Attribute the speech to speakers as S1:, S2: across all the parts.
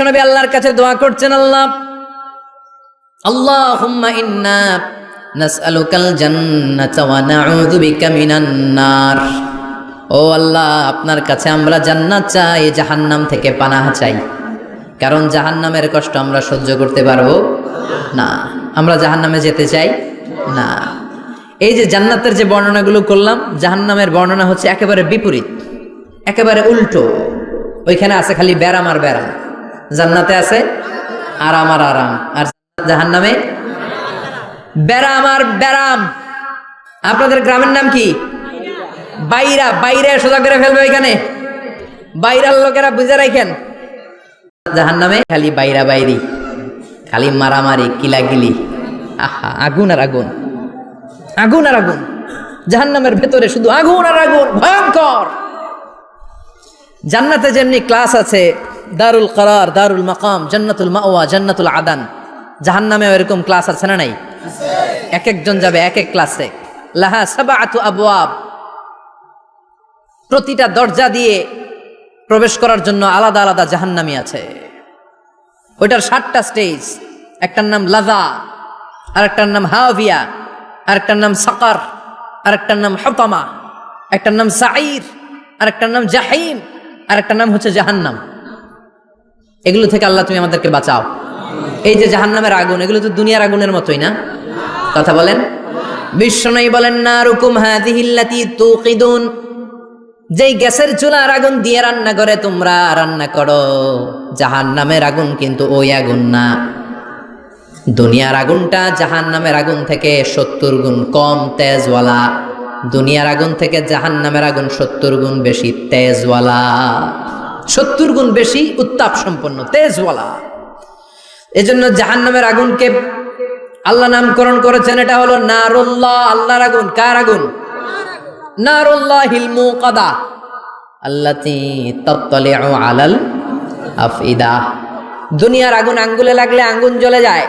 S1: নবী আল্লাহর কাছে দোয়া করছেন আল্লাহ। আল্লাহুম্মা ইন্না নাসআলুকাল জান্নাতা ওয়া নাউযু বিকা মিনান নার। ও আল্লাহ, আপনার কাছে আমরা জান্নাত চাই, জাহান্নাম থেকে পানাহ চাই। কারণ জাহান্নামের কষ্ট আমরা সহ্য করতে পারব না। আমরা জাহান্নামে যেতে চাই না। এই যে জান্নাতের যে বর্ণনাগুলো করলাম, জাহান্নামের বর্ণনা হচ্ছে একেবারে বিপরীত, একেবারে উল্টো। ওইখানে আছে খালি ব্যারাম আর ব্যারাম জান্নাতে আছে? আরাম আর আরাম। আর জাহান্নামে? ব্যারাম আর ব্যারাম আপনাদের গ্রামের নাম কি? বাইরা। বাইরে সোজা করে ফেলবে ওইখানে। বাইরার লোকেরা বুঝে রাখেন। জাহান্নামে খালি বাইরা বাইরি। খালি মারামারি, কিলাগিলি। আহা, আগুন আর আগুন। আগুন আর আগুন। জাহান্নামের ভেতরে শুধু আগুন আর আগুন। ভয়ঙ্কর! জান্নাতে যেমনি ক্লাস আছে দারুল করার, দারুল মাকাম, জান্নাতুল মাওয়া, জান্নাতুল আদান। জাহান্নামে এরকম ক্লাস আছে না নাই? এক একজন যাবে এক এক ক্লাসে লাহা সাবাআতু আবওয়াব। প্রতিটা দরজা দিয়ে প্রবেশ করার জন্য আলাদা আলাদা জাহান্নামি আছে। ওইটার সাতটা স্টেজ একটার নাম লাজা, আরেকটার নাম হাভিয়া আরেকটার নাম সাকার, আরেকটার নাম হতামা, একটার নাম সাইর আরেকটার নাম জাহিম, আরেকটার নাম হচ্ছে জাহান্নাম। এগুলো থেকে আল্লাহ তুমি আমাদেরকে বাঁচাও। এই যে জাহান্নামের আগুন, এগুলো তো দুনিয়ার আগুনের মতোই না? কথা বলেন। বিশ্বনয়ী বলেন না রুকুম হাদিহিল্লাতি তুকিদুন যেই গ্যাসের চুলার আগুন দিয়ে রান্না করে, তোমরা রান্না করো। জাহান নামের আগুন কিন্তু ওই আগুন না। দুনিয়ার আগুনটা জাহান নামের আগুন থেকে সত্তর গুণ কম তেজওয়ালা। দুনিয়ার আগুন থেকে জাহান নামের আগুন সত্তর গুণ বেশি তেজওয়ালা। সত্তর গুণ বেশি উত্তাপ সম্পন্ন, তেজওয়ালা। এজন্য জাহান নামের আগুনকে আল্লাহ নামকরণ করেছেন, এটা হলো নারুল্লাহ, আল্লাহর আগুন। কার আগুন? নারুল্লাহিল মুকাদা, আল্লাতি তাত্তালিউ আলাল আফইদা। দুনিয়ার আগুন আঙ্গুলে লাগলে আঙ্গুন জ্বলে যায়,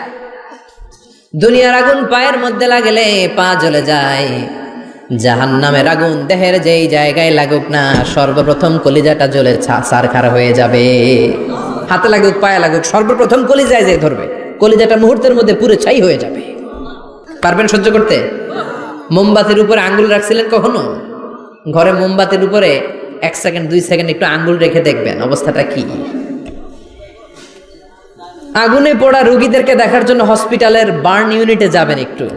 S1: দুনিয়ার আগুন পায়ের মধ্যে লাগলে পা জ্বলে যায়। জাহান্নামের আগুন দেহের যেই জায়গায় লাগুক না, সর্বপ্রথম কলিজাটা জ্বলে সারখার হয়ে যাবে। হাতে লাগুক, পায়ে লাগুক, সর্বপ্রথম কলিজায় যে ধরবে। কলিজাটা মুহূর্তের মধ্যে পুরো ছাই হয়ে যাবে। পারবেন সহ্য করতে? মোমবাতির উপরে আঙ্গুল রাখছিলেন কখনো? ঘরে মোমবাতির উপরে এক সেকেন্ড, দুই সেকেন্ড একটু আঙ্গুল রেখে দেখবেন, অবস্থাটা কি? আগুনে পড়া রুগীদেরকে দেখার জন্য হসপিটালের বার্ন ইউনিটে যাবেন একটু।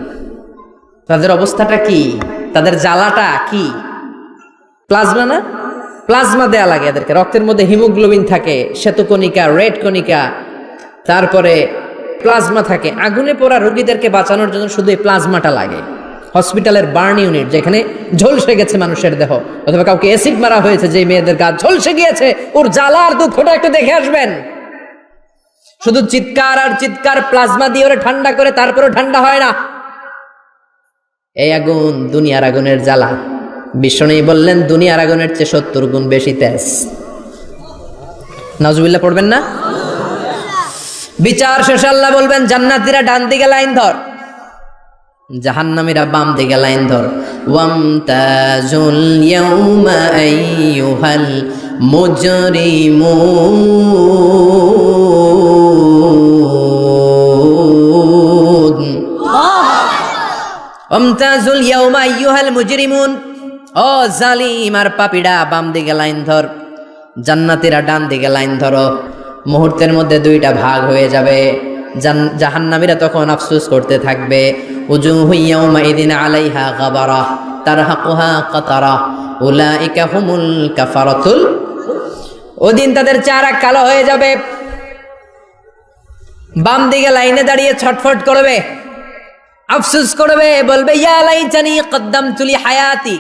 S1: তাদের অবস্থাটা কি? তাদের জ্বালাটা কি? প্লাজমা না? প্লাজমা দেয়া লাগে এদেরকে। রক্তের মধ্যে হিমোগ্লোবিন থাকে, শ্বেতকণিকা, রেড কণিকা, তারপরে প্লাজমা থাকে। আগুনে পড়া রোগীদেরকে বাঁচানোর জন্য শুধু এই প্লাজমাটা লাগে। হসপিটালের বার্ন ইউনিট, যেখানে ঝলসে গেছে মানুষের দেহ, অথবা কাউকে অ্যাসিড মারা হয়েছে, যে মেয়েদের গা ঝলসে গিয়েছে, ওর জ্বালা আর দুঃখটা একটু দেখে আসবেন। শুধু চিৎকার আর চিৎকার, প্লাজমা দিয়ে ওরা ঠান্ডা করে, তারপরেও ঠান্ডা হয় না। এই আগুন দুনিয়ার আগুনের জ্বালা। বিষ্ণু বললেন, দুনিয়ার আগুনের চেয়ে সত্তর গুণ বেশি তেজ। নাজুবিল্লাহ পড়বেন না? বিচার শেষে আল্লাহ বলবেন, জান্নাতিরা ডান দিকে লাইন ধর, জাহান্নামীরা বাম দিকে লাইন ধর। ওয়ামতাজুল ইয়াউমা আইয়ুহাল মুজরিমুন। ওয়ামতাজুল ইয়াউমা আইয়ুহাল মুজরিমুন। ও জালিম আর পাপিড়া, বাম দিকে লাইন ধর, জান্নাতীরা ডান দিকে লাইন ধরো। মুহূর্তের মধ্যে দুইটা ভাগ হয়ে যাবে। জাহান্নামীরা তখন আফসোস করতে থাকবে। উজু হুইয়াউমা ইদিন আলাইহা গাবারা, তারহাকুহা কাতারা, উলাইকা হুমুল কাফারাতুল। ওদিন তাদের চারা কালো হয়ে যাবে। বাম দিকে লাইনে দাঁড়িয়ে ছটফট করবে। আফসোস করবে, বলবে, ইয়া লাইচানি কদ্দাম হায়াতি।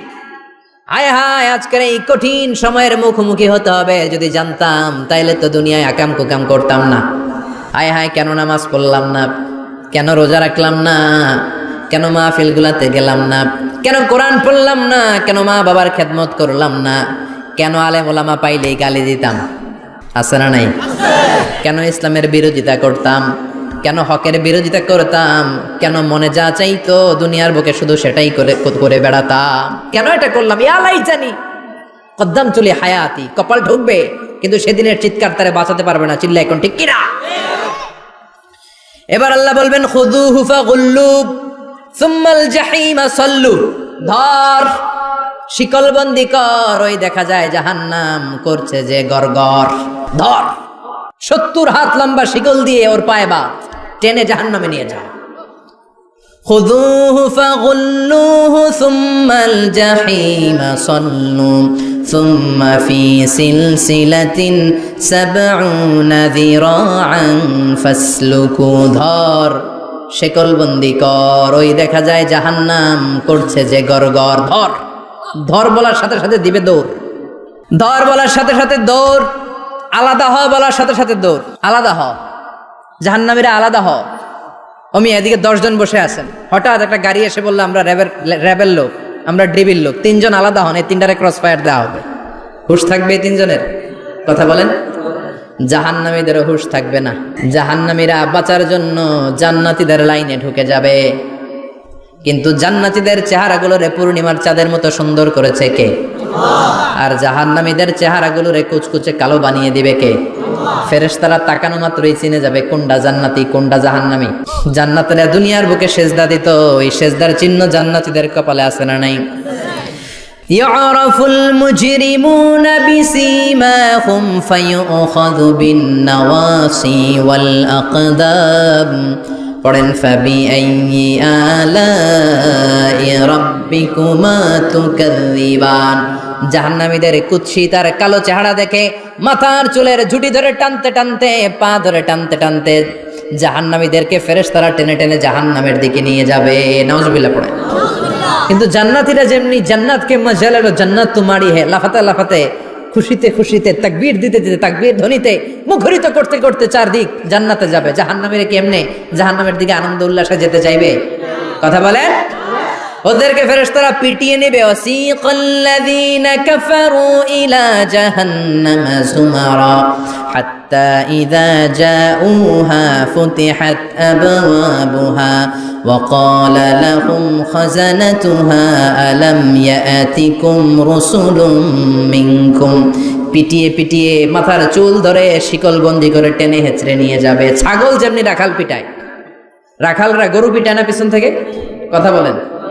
S1: হায় হায়, আজকের এই কঠিন সময়ের মুখোমুখি হতে হবে, যদি জানতাম, তাইলে তো দুনিয়ায় আকাম কুকাম করতাম না। হায় হায়, কেন নামাজ পড়লাম না? কেন রোজা রাখলাম না? কেন মা মাহফিলগুলাতে গেলাম না? কেন কোরআন পড়লাম না? কেন মা বাবার খেদমত করলাম না? কেন আলে ওলামা পাইলেই গালি দিতাম? আছে না নাই? কেন ইসলামের বিরোধিতা করতাম? কেন হকের বিরোধিতা করতাম? কেন মনে যা চাইতো দুনিয়ার বুকে শুধু সেটাই করে করে বেড়াতাম? কেন এটা করলাম? ইয়ালাই জানি কদ্দাম চুলি হায়াতি, কপাল ঢুকবে, কিন্তু সেদিনের চিৎকার তারে বাঁচাতে পারবে না চিল্লা এখন ঠিক কিনা? এবার আল্লাহ বলবেন খুদু হুফা গুল্লু সুম্মাল জাহিমা সল্লু। ধর, শিকলবন্দি কর, ওই দেখা যায় জাহান্নাম করছে যে গরগর ধর। সত্তর হাত লম্বা শিকল দিয়ে ওর পায়ে বাদ টেনে জাহান্নামে নিয়ে যা خذوه فغلوه ثم الجحيم صلوا ثم في سلسلة سبعون ذراعا فاسلكوا ধর শেকল বন্দি কর ওই দেখা যায় জাহান্নাম করছে যে গরগর ধর ধর বলার সাথে সাথে দিবে দৌড় ধর বলার সাথে সাথে দৌড় আলাদা হ বলার সাথে সাথে দৌড়। আলাদা হ জাহান্নামীরা আলাদা হ অমি, এদিকে দশজন বসে আছেন। হঠাৎ একটা গাড়ি এসে বলল, আমরা র্যাবের র্যাবের লোক, আমরা ড্রিবিল লোক, তিনজন আলাদা হন, এই তিনটারে ক্রস ফায়ার দেওয়া হবে। হুশ থাকবে এই তিনজনের? কথা বলেন। জাহান্নামীদেরও হুশ থাকবে না। জাহান্নামীরা বাঁচার জন্য জান্নাতীদের লাইনে ঢুকে যাবে। কিন্তু জান্নাতীদের চেহারাগুলোরে পূর্ণিমার চাঁদের মতো সুন্দর করেছে কে? আর জাহান্নামীদের চেহারাগুলোরে কুচকুচে কালো বানিয়ে দিবে কে ফেরেশতারা তাকানো মাত্রই চিনে যাবে কোনটা জান্নাতি কোনটা জাহান্নামী জান্নাতেরা দুনিয়ার বুকে সেজদা দিত ওই সেজদার চিহ্ন জান্নাতীদের কপালে আছে না নাই يعرف المجرمون بسيماهم فيؤخذ بالنواصي والأقدام পড়েন فبأي آلاء ربكما تكذبان জাহান্নামীদের কুৎসি তার কালো চেহারা দেখে মাথার চুলের ঝুটি ধরে টানতে টানতে, পা ধরে টানতে টানতে জাহান্নামীদেরকে ফেরেস তারা টেনে টেনে জাহান্নামের দিকে নিয়ে যাবে। নওয়াজবিল্লাহ পড়ে। কিন্তু জান্নাতিরা যেমনি জান্নাতকে মজালেরো জান্নাত তোমারই হে, লাফাতে লাফাতে, খুশিতে খুশিতে, তাকবীর দিতে দিতে, তাকবীর ধ্বনিতে মুখরিত করতে করতে চারদিক জান্নাতে যাবে। জাহান্নামের কেমনে জাহান্নামের দিকে আনন্দ উল্লাসে যেতে চাইবে? কথা বলেন? ওদেরকে ফেরেশতারা পিটিয়ে নেবে ওয়াসিকাল্লাযীনা কাফারু ইলা জাহান্নামা যুমারা হাত্তা ইযা জাউহা ফুতিহাত আবওয়াবুহা وقال لهم خزنتها ألم يأتكم رسل منكم পিটিয়ে পিটিয়ে মাথার চুল ধরে শিকল বন্দি করে টেনে হেঁচড়ে নিয়ে যাবে ছাগল যেমনি রাখাল পিটায় রাখালরা গরু পিটায় না পিছন থেকে কথা বলেন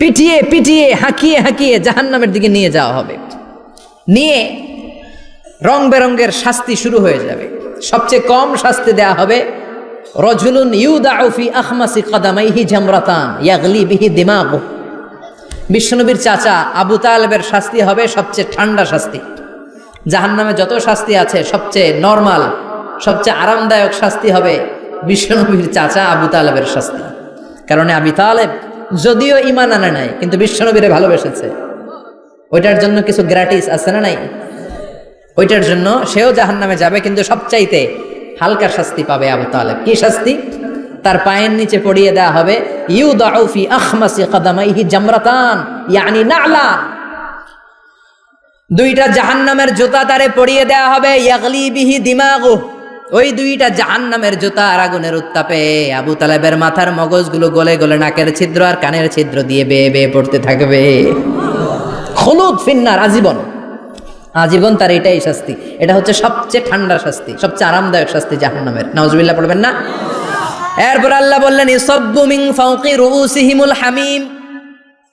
S1: পিটিয়ে পিটিয়ে, হাঁকিয়ে হাঁকিয়ে জাহান্নামের দিকে নিয়ে যাওয়া হবে। নিয়ে রং বেরঙ্গের শাস্তি শুরু হয়ে যাবে। সবচেয়ে কম শাস্তি দেয়া হবে, রজুলুন ইউদাউফি আখমাসি কাদামাইহি জামরাতান ইয়াগলি বিহি দিমাগু। বিশ্বনবীর চাচা আবু তালেবের শাস্তি হবে সবচেয়ে ঠান্ডা শাস্তি। জাহান্নামে যত শাস্তি আছে, সবচেয়ে নর্মাল, সবচেয়ে আরামদায়ক শাস্তি হবে বিশ্বনবীর চাচা আবু তালেবের শাস্তি। কারণ আবি তালেব যদিও ইমান আনে নাই, কিন্তু বিশ্বনবীরে ভালোবেসেছে। ওইটার জন্য কিছু গ্র্যাটিস আছে না নাই? ওইটার জন্য সেও জাহান নামে যাবে, কিন্তু সবচাইতে হালকা শাস্তি পাবে আবু তালেব। কি শাস্তি? তার পায়ের নিচে পড়িয়ে দেওয়া হবে ইউ দাউফি আখমাসি কাদামাইহি জামরাতান, ইয়ানি নালা। দুইটা জাহান্নামের জুতা তারে পড়িয়ে দেওয়া হবে, ইয়াগলি বিহি দিমাগু ওই দুইটা জাহান্নামের জুতা আর আগুনের উত্তাপে আবু তালেবের মাথার মগজগুলো গলে গলে নাকের ছিদ্র আর কানের ছিদ্র দিয়ে বেয়ে বেয়ে পড়তে থাকবে। হলুদ ফিন্নার আজীবন। আজীবন তার এটাই শাস্তি। এটা হচ্ছে সবচেয়ে ঠান্ডা শাস্তি, সবচেয়ে আরামদায়ক শাস্তি জাহান্নামের। নাউজুবিল্লাহ, পড়বেন না? এরপর আল্লাহ বললেন ইসব্বু মিন হামিম।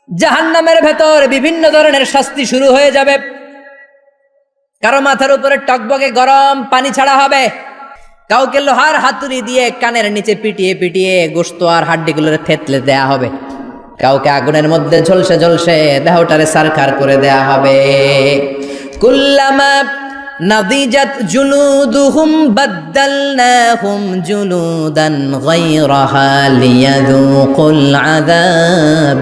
S1: জাহান্নামের ভেতর বিভিন্ন ধরনের শাস্তি শুরু হয়ে যাবে। কারও মাথার উপরে টকবকে গরম পানি ছাড়া হবে। কাউকে লোহার হাতুড়ি দিয়ে কানের নিচে পিটিয়ে পিটিয়ে গোস্ত আর হাড্ডিগুলোর থেতলে দেয়া হবে। কাউকে আগুনের মধ্যে ঝলসে ঝলসে দেহটারে সারখার করে দেয়া হবে। কুল্লামা নাদিজাত জুলুদুহুম বাদ্দালনাহুম জুলুদান গায়রাহা লিয়াযুকুল আযাব।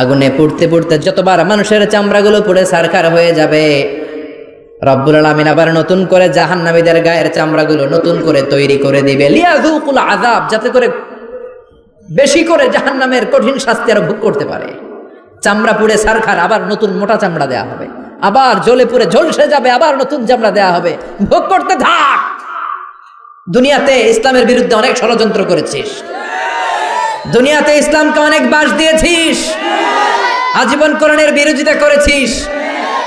S1: আগুনে পুড়তে পুড়তে যতবার মানুষের চামড়াগুলো পুড়ে সারখার হয়ে যাবে রব্বুল আলামিন আবার নতুন করে জাহান্নামীদের গায়ের চামড়াগুলো নতুন করে তৈরি করে দিবে। লিয়াযুকুল আযাব, যাতে করে বেশি করে জাহান্নামের কঠিন শাস্তি আরও ভোগ করতে পারে। চামড়া পুড়ে সারখার, আবার নতুন মোটা চামড়া দেয়া হবে। আবার জ্বলে পুড়ে ঝলসে যাবে, আবার নতুন চামড়া দেয়া হবে। ভোগ করতে থাক! দুনিয়াতে ইসলামের বিরুদ্ধে অনেক ষড়যন্ত্র করেছিস। দুনিয়াতে ইসলামকে অনেক বাস দিয়েছিস। আজীবন কোরআনের বিরোধিতা করেছিস।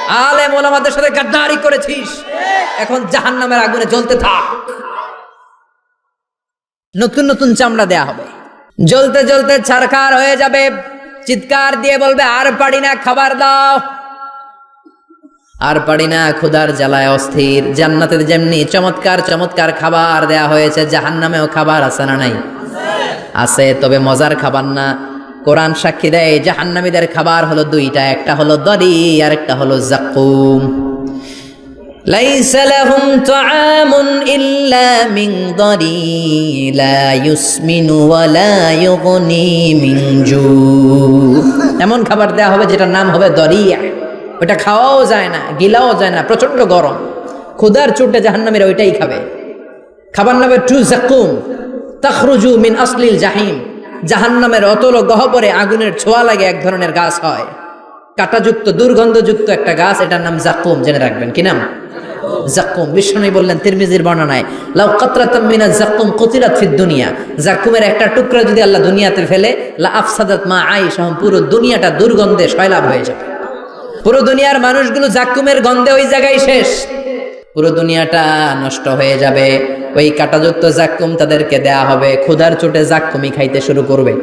S1: আলেম ওলামাদের সাথে গাদ্দারি করেছিস। এখন জাহান্নামের আগুনে জ্বলতে থাক। নতুন নতুন চামড়া দেয়া হবে। জ্বলতে জ্বলতে ছারখার হয়ে যাবে। চিৎকার দিয়ে বলবে, আর পারি না, খাবার দাও। আর পারি না, ক্ষুধার জ্বালায় অস্থির। জান্নাতের যেমনি চমৎকার চমৎকার খাবার দেয়া হয়েছে, জাহান্নামেও খাবার আছে না নাই? আছে, তবে মজার খাবার না। কোরআন সাক্ষী দেয় জাহান্নামীদের খাবার হলো দুইটা একটা হলো দরি আর একটা হলো জাকুম ليس لهم طعام إلا من ضري لا يسمن ولا يغني من جوع এমন খাবার দেওয়া হবে যেটার নাম হবে দরিয়া ওটা খাওয়াও যায় না গিলাও যায় না প্রচন্ড গরম ক্ষুদার চোটে জাহান্নামীরা ওইটাই খাবে খাবার নামে টু জাকুম তখরুজু মিন আসলিল জাহিম জাহান্নামের অতল গহবরে আগুনের ছোঁয়া লাগে এক ধরনের গাছ হয়। কাটাযুক্ত, দুর্গন্ধযুক্ত একটা গাছ, এটার নাম জাকুম জেনে রাখবেন, কি নাম? জাকুম বিষ্ণু বললেন, তিরমিজির বর্ণনায়, লাউ কাতরাতাম জাকুম কুতিরাত ফিদ দুনিয়া। জাকুমের একটা টুকরা যদি আল্লাহ দুনিয়াতে ফেলে, লা আফসাদাত মা আই আইশ পুরো দুনিয়াটা দুর্গন্ধে সয়লাভ হয়ে যাবে। পুরো দুনিয়ার মানুষগুলো জাকুমের গন্ধে ওই জায়গায় শেষ। পুরো দুনিয়াটা নষ্ট হয়ে যাবে। ওই কাটাযুক্ত জাক্কুম তাদেরকে দেয়া হবে। ক্ষুধার চোটে জাক্কুমি খাইতে শুরু করবে।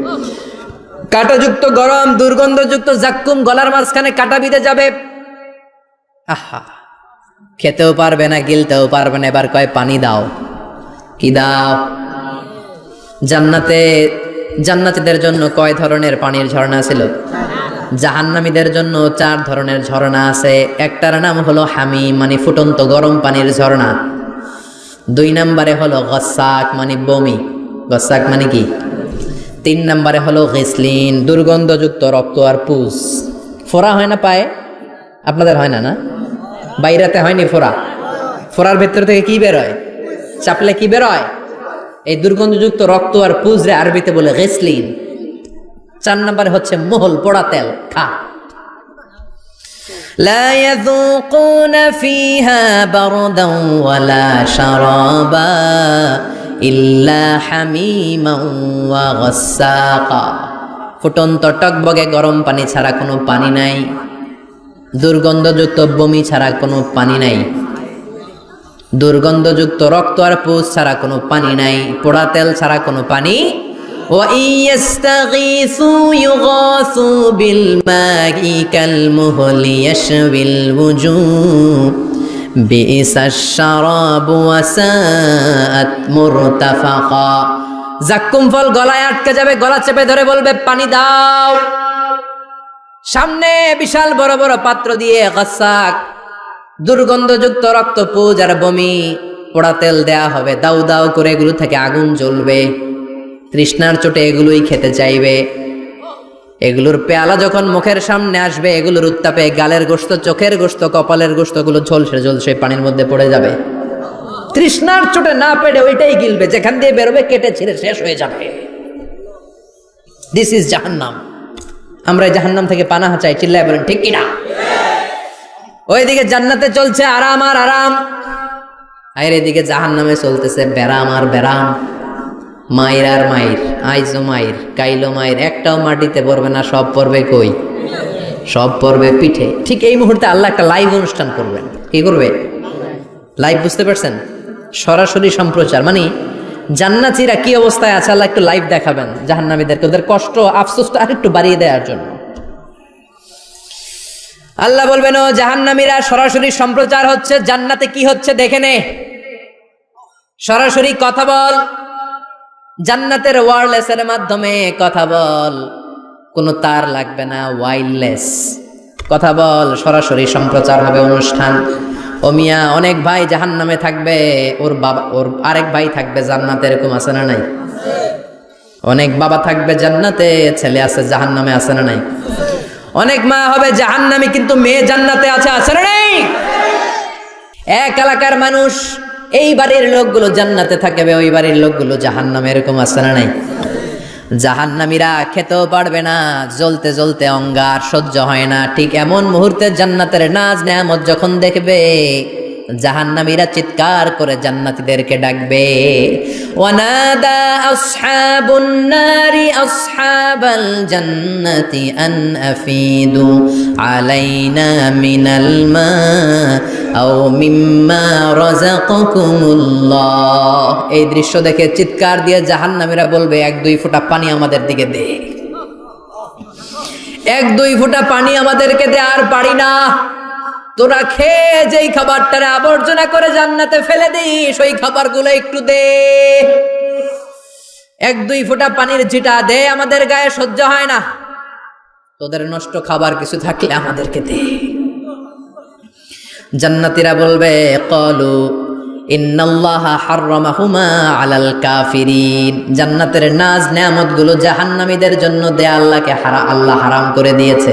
S1: কাটাযুক্ত গরম, দুর্গন্ধযুক্ত জাক্কুম গলার মাঝখানে কাটা বিঁধে যাবে। আহা, খেতেও পারবে না, গিলতেও পারবে না। এবার কয়, পানি দাও। কি দাও? জান্নাতে, জান্নাতীদের জন্য কয় ধরনের পানির ঝর্ণা ছিল? জাহান্নামীদের জন্য চার ধরনের ঝর্ণা আছে। একটার নাম হলো হামি মানে ফুটন্ত গরম পানির ঝর্ণা। দুই নম্বরে হলো গসাক মানে বমি। গসাক মানে কি? তিন নম্বরে হলো গেসলিন, দুর্গন্ধযুক্ত রক্ত আর পুষ ফোড়া হয় না পায়ে? আপনাদের হয় না না? বাইরাতে হয়নি ফোরা ফোড়ার ভেতর থেকে কি বেরোয়? চাপলে কি বেরোয়? এই দুর্গন্ধযুক্ত রক্ত আর পুজ রে আরবিতে বলে গেসলিন। চার নম্বরে হচ্ছে মোহল পোড়া তেল খা لا يذوقون فيها بردا ولا شرابا إلا حميما وغساقا ফুটন্ত টকবগে গরম পানি ছাড়া কোনো পানি নাই দুর্গন্ধযুক্ত বমি ছাড়া কোনো পানি নাই দুর্গন্ধযুক্ত রক্ত আর পুষ ছাড়া কোনো পানি নাই পোড়া তেল ছাড়া কোনো পানি وإن يستغيثوا يغاثوا بالماء كالمهل يشوي الوجوه بئس الشراب وساءت مرتفقا জাক্কুম ফল গলায় আটকে যাবে গলা চেপে ধরে বলবে পানি দাও সামনে বিশাল বড় বড় পাত্র দিয়ে গাসাক দুর্গন্ধযুক্ত রক্ত পুজ আর বমি পোড়া তেল দেয়া হবে দাউ দাউ করে এগুলো থেকে আগুন জ্বলবে তৃষ্ণার চোটে এগুলোই খেতে চাইবে। এগুলোর পেয়ালা যখন মুখের সামনে আসবে, এগুলোর উত্তাপে গালের গোস্ত চোখের গোস্ত কপালের গোস্তগুলো ঝলসে ঝলসে পানির মধ্যে পড়ে যাবে। তৃষ্ণার চোটে না পেড়ে ওইটাই গিলবে, যেখান দিয়ে বেরোবে, কেটে ছিঁড়ে শেষ হয়ে যাবে। দিস ইজ জাহান্নাম। আমরা জাহান্নাম থেকে পানাহা চাই, চিল্লায় বলেন, ঠিক কিনা? ওইদিকে জান্নাতে চলছে আরাম আর আরাম। আর এদিকে জাহান্নামে চলতেছে বেরাম আর বেরাম। মায়ের আর মায়ের, আইজো মায়ের, কাইলো মায়ের, একটাও মাটিতে পড়বে না, সব পড়বে কই? সব পড়বে পিঠে। ঠিক এই মুহূর্তে আল্লাহ একটা লাইভ অনুষ্ঠান করবেন। কি করবে? লাইভ বুঝতে পারছেন? সরাসরি সম্প্রচার। মানে জান্নাতিরা কি অবস্থায় আছে? আল্লাহ একটু লাইভ দেখাবেন জাহান্নামীদেরকে। ওদের কষ্ট আফসোসটা আরেকটু বাড়িয়ে দেওয়ার জন্য। আল্লাহ বলবেন, ও জাহান্নামীরা, সরাসরি সম্প্রচার হচ্ছে। জান্নাতে কি হচ্ছে? দেখে নে। সরাসরি কথা বল। জান্নাতের ওয়ারলেসের মাধ্যমে কথা বল। কোনো তার লাগবে না ওয়াইল্ডলেস কথা বল, সরাসরি সম্প্রচার হবে অনুষ্ঠান। ও মিয়া, অনেক ভাই জাহান নামে থাকবে, ওর বাবা, ওর আরেক ভাই থাকবে জান্নাতে, এরকম আছে না নাই? অনেক বাবা থাকবে জান্নাতে, ছেলে আছে জাহান নামে আছে না নাই? অনেক মা হবে জাহান নামে কিন্তু মেয়ে জান্নাতে আছে আছে না নাই? এক এলাকার মানুষ এই বাড়ির লোকগুলো জান্নাতে থাকবে, ওই বাড়ির লোকগুলো জাহান্নামে, এরকম আসে না নাই? জাহান্নামীরা খেতেও পারবে না, জ্বলতে জ্বলতে অঙ্গার সহ্য হয় না। ঠিক এমন মুহূর্তে জান্নাতের নাজ নেয়ামত যখন দেখবে জাহান্নামীরা চিৎকার করে জান্নাতীদেরকে ডাকবে। ওয়ানাদা আসহাবুন নারি আসহাবাল জান্নাতি আন আফিদু আলাইনা মিনাল মা আও মিম্মা রাযাকাকুমুল্লাহ এই দৃশ্য দেখে চিৎকার দিয়ে জাহান্নামীরা বলবে, এক, দুই ফোঁটা পানি আমাদের দিকে দে। এক, দুই ফোঁটা পানি আমাদেরকে দে, আর পারি না। তোরা খেয়ে যেই খাবারটারে আবর্জনা করে জান্নাতে ফেলে দিস, ওই খাবারগুলো একটু দে। এক দুই ফোঁটা পানির ছিটা দে, আমাদের গায়ে সহ্য হয় না। তোদের নষ্ট খাবার কিছু থাকলে আমাদেরকে দে। জান্নাতীরা বলবে, কলু আলাল কাফিরিন। জান্নাতের নাজ নেয়ামতগুলো জাহান্নামীদের জন্য দে আল্লাহকে হারা আল্লাহ হারাম করে দিয়েছে।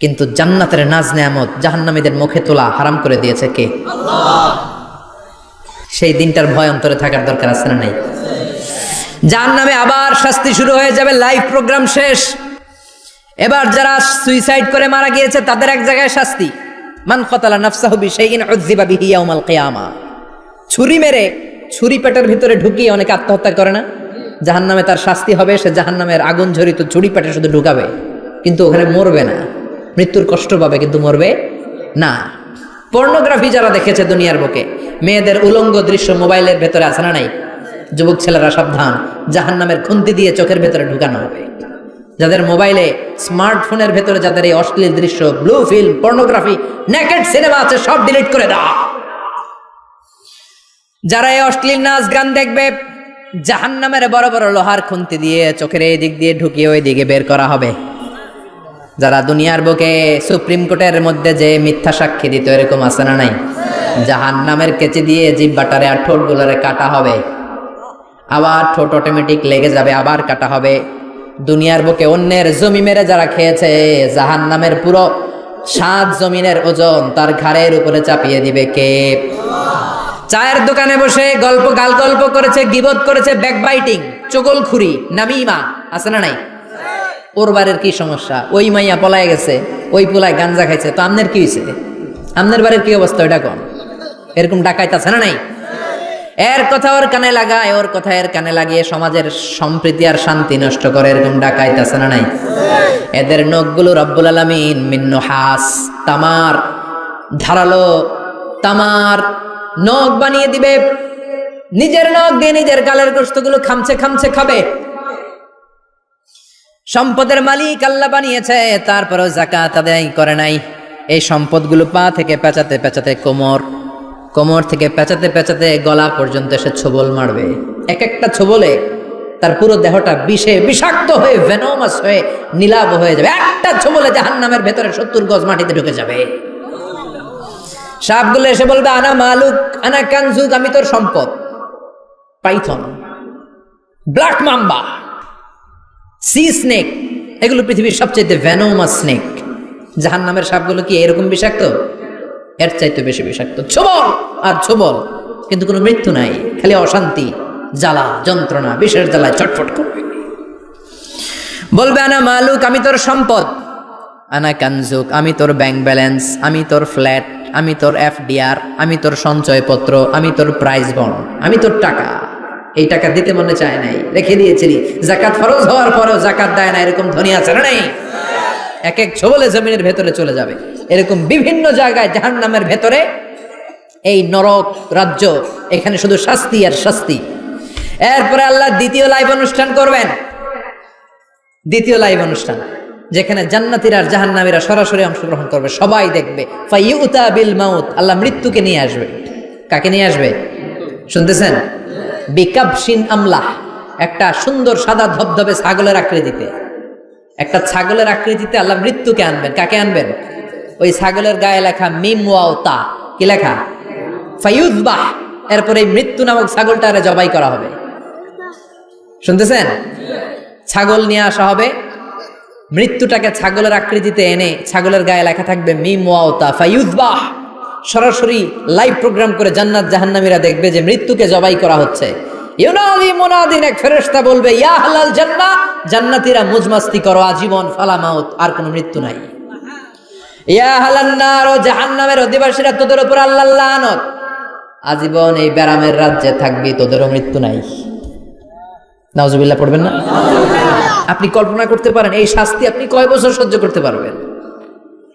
S1: কিন্তু জান্নাতের নাজ নেয়ামত জাহান্নামীদের মুখে তোলা হারাম করে দিয়েছে কে? সেই দিনটার ভয় অন্তরে থাকার দরকার আছে না নাই? যার নামে আবার শাস্তি শুরু হয়ে যাবে, লাইভ প্রোগ্রাম শেষ। এবার যারা সুইসাইড করে মারা গিয়েছে, তাদের এক জায়গায় শাস্তি। মান কতালা নাফসাহু বিশাইইন উযযিবা বিহি ইয়াউমাল কিয়ামা। ছুরি মেরে ছুরি পেটের ভিতরে ঢুকিয়ে অনেকে আত্মহত্যা করে না? জাহান্নামে তার শাস্তি হবে, সে জাহান্নামের আগুন ঝরিত ছুরি পেটে শুধু ঢুকাবে, কিন্তু ওখানে মরবে না। মৃত্যুর কষ্ট পাবে কিন্তু মরবে না। পর্নোগ্রাফি যারা দেখেছে দুনিয়ার বুকে, মেয়েদের উলঙ্গ দৃশ্য মোবাইলের ভেতরে আছে না নাই? যুবক ছেলেরা সাবধান, জাহান্নামের খুন্তি দিয়ে চোখের ভেতরে ঢুকানো হবে। যাদের মোবাইলে স্মার্টফোনের ভেতরে যাদের এই অশ্লীল দৃশ্য, blue film, pornography, naked cinema আছে, সব ডিলিট করে দাও। যারা এই অশ্লীল নাচ গান দেখবে, জাহান্নামের বড় বড় লোহার খুন্তি দিয়ে চোখের এই দিক দিয়ে ঢুকিয়ে ওই দিকে বের করা হবে। যারা দুনিয়ার বুকে সুপ্রিম কোর্টের মধ্যে যে মিথ্যা সাক্ষী দিত, এরকম আছে না নাই? জাহান্নামের কেচি দিয়ে জিব্বাটারে আর ঠোঁট গুলারে কাটা হবে। আবার ঠোঁট অটোমেটিক লেগে যাবে, আবার কাটা হবে। দুনিয়ার বুকে অন্যের জমি মেরে যারা খেয়েছে জাহান নামের পুরো সাত জমিনের ওজন তার ঘাড়ের উপরে চাপিয়ে দিবে কে? চায়ের দোকানে বসে গল্প গাল গল্প করেছে, গিবত করেছে ব্যাকবাইটিং চগলখুরি, নামিমা, আছে না নাই? ওর বাড়ির কি সমস্যা? ওই মাইয়া পলায় গেছে, ওই পোলায় গাঞ্জা খাইছে, তো আমনের কি হয়েছে আমনের বাড়ির কি অবস্থা ওইটা কম এরকম ডাকাইতে আছে না নাই? এর কথা ওর কানে লাগায়, ওর কথা এর কানে লাগিয়ে সমাজের সম্প্রীতি আর শান্তি নষ্ট করে, এরকম ডাকাইতেছে না নাই? এদের নখগুলো রব্বুল আলমিন মিন্ন হাস, তামার, ধারালো তামার নখ বানিয়ে দিবে। নিজের নখ দিয়ে নিজের গালের গোস্তগুলো খামছে খামছে খাবে। সম্পদের মালিক আল্লাহ বানিয়েছে, তারপরেও জাকাত আদায় করে নাই। এই সম্পদগুলো পা থেকে পেঁচাতে পেঁচাতে কোমর কোমর থেকে পেঁচাতে পেঁচাতে গলা পর্যন্ত এসে ছোবল মারবে। এক একটা ছোবলে তার পুরো দেহটা বিষে বিষাক্ত হয়ে ভেনোমাস হয়ে, নীলাভ হয়ে যাবে। একটা ছোবলে জাহান নামের ভেতরে সত্তর গজ মাটিতে ঢুকে যাবে। সাপগুলো এসে বলবে, আনা মালুক, আনা কানজুক, আমি তোর সম্পদ। Python, black mamba. Sea snake এগুলো পৃথিবীর সবচেয়ে ভ্যানোমাস স্নেক জাহান নামের সাপগুলো কি এরকম বিষাক্ত? এর চাইতে বেশি বিষাক্ত। ছোবল, আর ছোবল, কিন্তু কোনো মৃত্যু নাই, খালি অশান্তি, জ্বালা, যন্ত্রণা, বিষের জ্বালায় চটফট করবে। বলবে, আনা মালুক, আমি তোর সম্পদ। আনা কানজুক, আমি তোর ব্যাংক ব্যালেন্স, আমি তোর ফ্ল্যাট, আমি তোর এফডিআর, আমি তোর সঞ্চয়পত্র, আমি তোর প্রাইজ বন্ড, আমি তোর টাকা। এই টাকা দিতে মনে চায় নাই, রেখে দিয়েছিলি। জাকাত ফরজ হওয়ার পরেও জাকাত দেয় না, এরকম ধনী আছে না নেই? এক এক ছবলে জমিনের ভেতরে চলে যাবে। এরকম বিভিন্ন জায়গায় জাহান নামের ভেতরে এই নরক রাজ্য, এখানে শুধু শাস্তি আর শাস্তি। এরপরে আল্লাহ দ্বিতীয় লাইভ অনুষ্ঠান করবেন। দ্বিতীয় লাইভ অনুষ্ঠান, যেখানে জান্নাতিরা আর জাহান্নামীরা সরাসরি অংশগ্রহণ করবে। সবাই দেখবে। ফাইউতা বিল মাউত, আল্লাহ মৃত্যুকে নিয়ে আসবে। কাকে নিয়ে আসবে? শুনতেছেন? বিকাবসিন আমলা একটা সুন্দর সাদা ধবধবে ছাগলের আকৃতিতে। একটা ছাগলের আকৃতিতে আল্লাহ মৃত্যুকে আনবেন। কাকে আনবেন? ওই ছাগলের গায়ে লেখা মিম ওয়াও তা। কি লেখা? ফায়ুজবাহ এরপরে মৃত্যু নামক ছাগলটারে জবাই করা হবে। শুনতেছেন? ছাগল নিয়ে আসা হবে। মৃত্যুটাকে ছাগলের আকৃতিতে এনে ছাগলের গায়ে লেখা থাকবে মিম ওয়াওতা ফায়ুজবাহ সরাসরি লাইভ প্রোগ্রাম করে জান্নাত জাহান্নামীরা দেখবে যে মৃত্যুকে জবাই করা হচ্ছে। ইউনাদি বলবে, ইয়া জান্নাহ, জান্নাতীরা মুজমাস্তি করো, আজীবন ফালা মাউত, আর কোনো মৃত্যু নাই। ইয়া জাহান্নামের অধিবাসীরা, তোদের উপর আজীবন এই ব্যারামের রাজ্যে থাকবি, তোদেরও মৃত্যু নাই। না? আপনি কল্পনা করতে পারেন, এই শাস্তি আপনি কয় বছর সহ্য করতে পারবেন?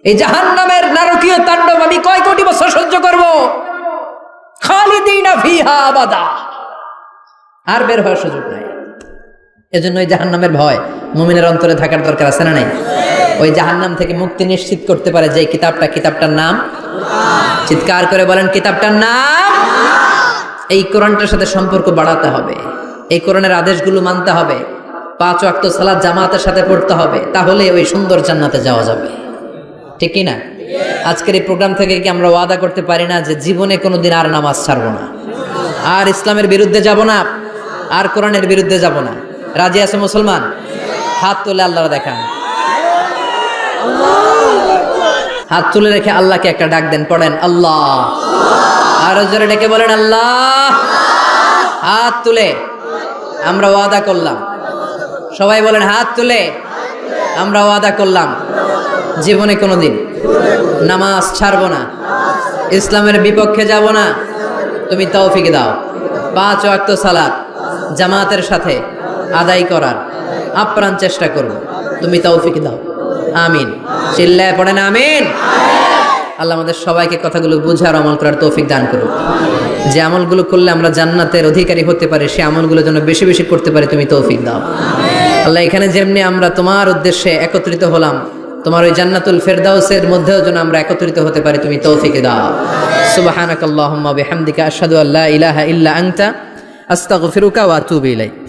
S1: এই জাহান্নামের নারকীয় তাণ্ডব আমি কয় কোটি বছর সহ্য করব? আর বের হওয়ার সুযোগ নাই। এজন্য ওই জাহান্নামের ভয় মুমিনের অন্তরে থাকার দরকার আছে না নাই? ওই জাহান্নাম থেকে মুক্তি নিশ্চিত করতে পারে যে কিতাবটা, কিতাবটার নাম? চিৎকার করে বলেন, কিতাবটার নাম? এই কোরআনটার সাথে সম্পর্ক বাড়াতে হবে। এই কোরআনের আদেশগুলো মানতে হবে। পাঁচ ওয়াক্ত সালাদ জামাতের সাথে পড়তে হবে। তাহলে ওই সুন্দর জান্নাতে যাওয়া যাবে। ঠিক না আজকের এই প্রোগ্রাম থেকে কি আমরা ওয়াদা করতে পারি না যে জীবনে কোনোদিন আর নামাজ ছাড়বো না? আর ইসলামের বিরুদ্ধে যাব না, আর কোরআনের বিরুদ্ধে যাব না। রাজি আছে মুসলমান? হাত তুলে আল্লাহ দেখান। হাত তুলে রেখে আল্লাহকে একটা ডাক দেন, পড়েন, আল্লাহ। আরও জোরে ডেকে বলেন, আল্লাহ। হাত তুলে। আমরা ওয়াদা করলাম। সবাই বলেন, হাত তুলে। আমরা ওয়াদা করলাম। জীবনে কোনোদিন। নামাজ ছাড়ব না। ইসলামের বিপক্ষে যাব না। তুমি তৌফিক দাও। পাঁচ ওয়াক্ত সালাত জামাতের সাথে আদায় করার আপ্রাণ চেষ্টা করব। তুমি তৌফিক দাও। আমিন। চিল্লায় পড়েন আমিন। আল্লাহ আমাদের সবাইকে কথাগুলো বুঝার আমল করার তৌফিক দান করুক। যে আমলগুলো করলে আমরা জান্নাতের অধিকারী হতে পারি, সে আমলগুলো যেন বেশি বেশি করতে পারি, তুমি তৌফিক দাও। আল্লাহ এখানে যেমনি আমরা তোমার উদ্দেশ্যে একত্রিত হলাম তোমার ওই জান্নাতুল ফেরদাউসের মধ্যেও যেন আমরা একত্রিত হতে পারি, তুমি তৌফিকে দাও। সুবহানাকাল্লাহুম্মা বিহামদিকা আশহাদু আল্লা ইলাহা ইল্লা আনতা, আস্তাগফিরুকা ওয়া আতুবু ইলাইক।